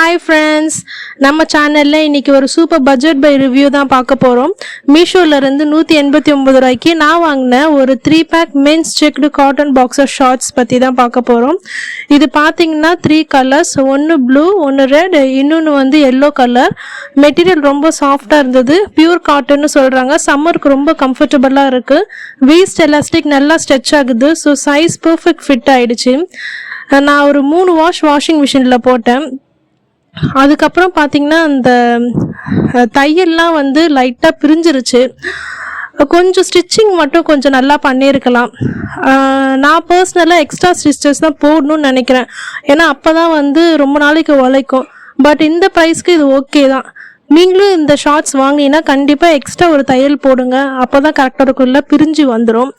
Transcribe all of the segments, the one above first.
Hi friends நம்ம சேனலில் இன்னைக்கு ஒரு சூப்பர் பட்ஜெட் பை ரிவ்யூ தான் பார்க்க போகிறோம் மீஷோலேருந்து நூற்றி எண்பத்தி ஒம்பது ரூபாய்க்கு நான் வாங்கின ஒரு three pack men's checked cotton boxer shorts பற்றி தான் பார்க்க போகிறோம் இது பார்த்தீங்கன்னா த்ரீ கலர்ஸ் ஒன்று ப்ளூ ஒன்று ரெட் இன்னொன்று வந்து எல்லோ கலர் மெட்டீரியல் ரொம்ப சாஃப்டாக இருந்தது. பியூர் காட்டன்னு சொல்கிறாங்க சம்மருக்கு ரொம்ப கம்ஃபர்டபுளாக இருக்குது வீஸ்ட் எலாஸ்டிக் நல்லா ஸ்ட்ரெச் ஆகுது. ஸோ சைஸ் பர்ஃபெக்ட் ஃபிட் ஆகிடுச்சு நான் ஒரு மூணு வாஷ் வாஷிங் மிஷினில் போட்டேன். அதுக்கப்புறம் பார்த்தீங்கன்னா அந்த தையல்லாம் வந்து லைட்டாக பிரிஞ்சிருச்சு. கொஞ்சம் ஸ்டிச்சிங் மட்டும் கொஞ்சம் நல்லா பண்ணியிருக்கலாம். நான் பர்சனலாக எக்ஸ்ட்ரா ஸ்டிச்சஸ் தான் போடணும்னு நினைக்கிறேன். ஏன்னா அப்போ தான் வந்து ரொம்ப நாளைக்கு உழைக்கும். பட் இந்த ப்ரைஸ்க்கு இது ஓகே தான். நீங்களும் இந்த ஷார்ட்ஸ் வாங்கினீங்கன்னா கண்டிப்பாக எக்ஸ்ட்ரா ஒரு தையல் போடுங்க. அப்போ தான் கரெக்டாக இருக்கும்ல பிரிஞ்சு வந்துடும்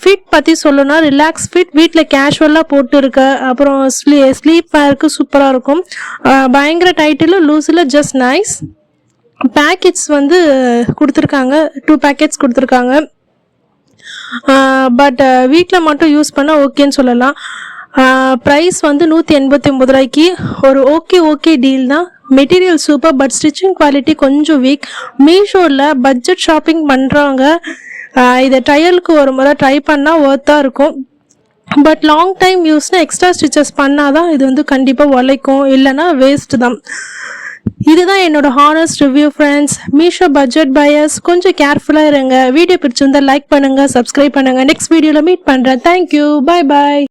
ஃபிட் பற்றி சொல்லணும்னா ரிலாக்ஸ் ஃபிட் வீட்டில் கேஷுவலாக போட்டு இருக்க அப்புறம் ஸ்லீ ஸ்லீப் வேருக்கு சூப்பராக இருக்கும். பயங்கர டைட்டிலும் லூஸில் ஜஸ்ட் நைஸ் பேக்கெட்ஸ் வந்து கொடுத்துருக்காங்க. டூ பேக்கெட்ஸ் கொடுத்துருக்காங்க. பட் வீட்டில் மட்டும் யூஸ் பண்ணால் ஓகேன்னு சொல்லலாம். ப்ரைஸ் வந்து நூற்றி எண்பத்தி ஒம்பது ரூபாய்க்கு ஒரு ஓகே ஓகே டீல் தான். Material super but stitching quality கொஞ்சம் வீக் மீஷோவில் பட்ஜெட் ஷாப்பிங் பண்ணுறவங்க இதை ட்ரையலுக்கு ஒரு முறை ட்ரை பண்ணால் ஒர்த்தாக இருக்கும். பட் லாங் டைம் யூஸ்னா எக்ஸ்ட்ரா ஸ்டிச்சஸ் பண்ணாதான் இது வந்து கண்டிப்பாக உழைக்கும். இல்லைன்னா வேஸ்ட் தான். இதுதான் என்னோட honest review friends Meesho budget buyers கொஞ்சம் கேர்ஃபுல்லாக இருங்க. வீடியோ பிடிச்சிருந்தா லைக் பண்ணுங்கள் சப்ஸ்கிரைப் பண்ணுங்க. நெக்ஸ்ட் வீடியோவில் மீட் பண்ணுறேன் தேங்க்யூ பை பாய்